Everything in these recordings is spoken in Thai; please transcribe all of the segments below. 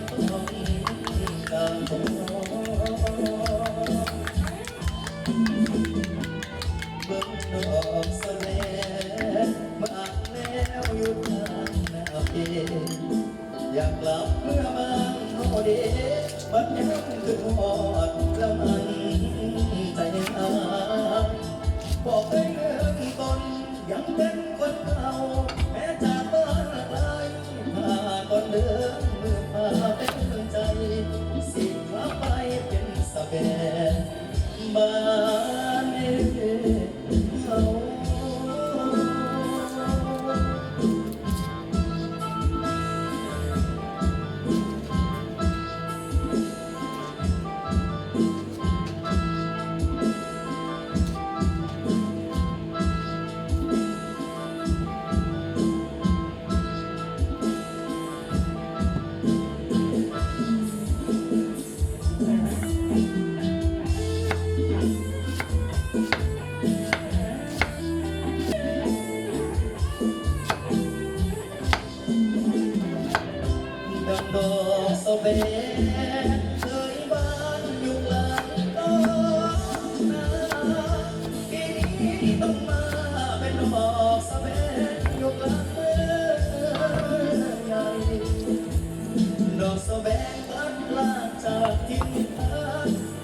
ำต้องทนที่ตาม my เป็นเคยบ้านอยู่หลังต้นนาทีนี้ต้องมาเป็นหอกสเบนอยู่ลางเมืองใหญ่ดอกสเบนพลัดพากจากทิ้งเธอ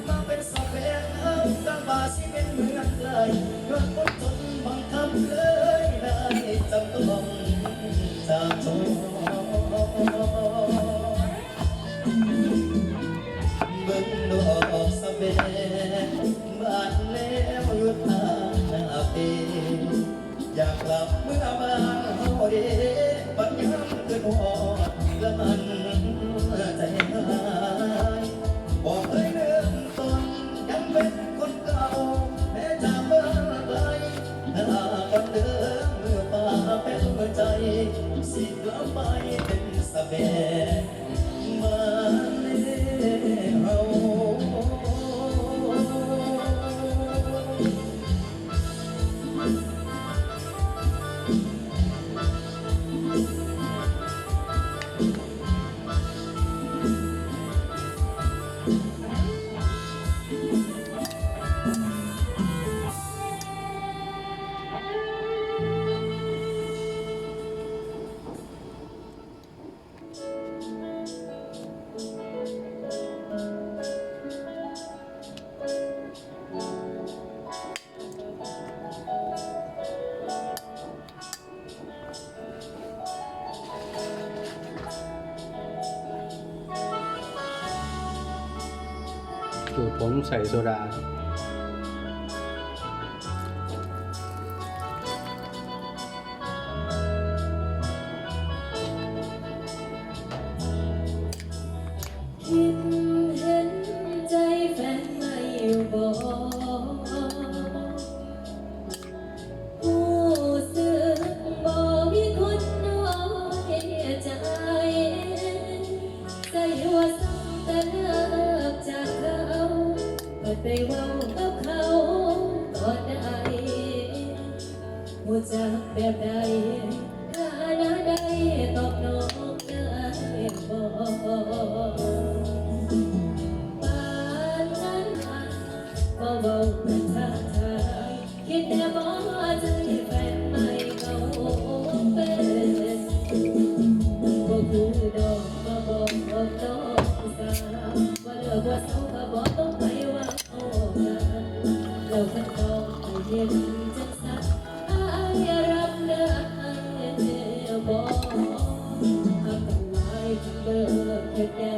มาเป็นสเบนเอ้ากลางบาสิเป็นเมืองไกล บงบานแล้วอยู่ทาหน้าเปอยากกลับเมื่อบ้านเฮาเด้ปัญญาเกินหอดละมันใจหายบอกเคยเริ่มต้นยังเป็นคนเก่าแม้จะเมื่อไกลถ้ากันเดิมเมื่อป่าเป็นหัวใจสิกลับไปเป็นสะแบ สูตรผมใส่โซดาคิดเห็นใจแฟนไม่อกผู้สึกบ่มีคนน้อยใจใจว่าสั่งแต่ เปิดไปเว้ากับเขาก็ได้หัวใจแบบใดถ้าหน้าใดตอบน้องได้บ่ปานนั้นก็บอกเป็นทางทายคิดแต่บอกจะให้แฟน เราต้องไปเย็นจังสักอายรับได้บอกหากต้องไล่เบิกเกิดแก่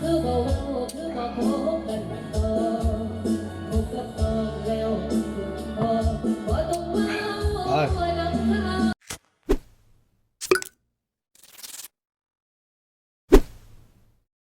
คือบอกว่าคือบอกพบกันต่อพบกับตอแล้วพอต้องว้า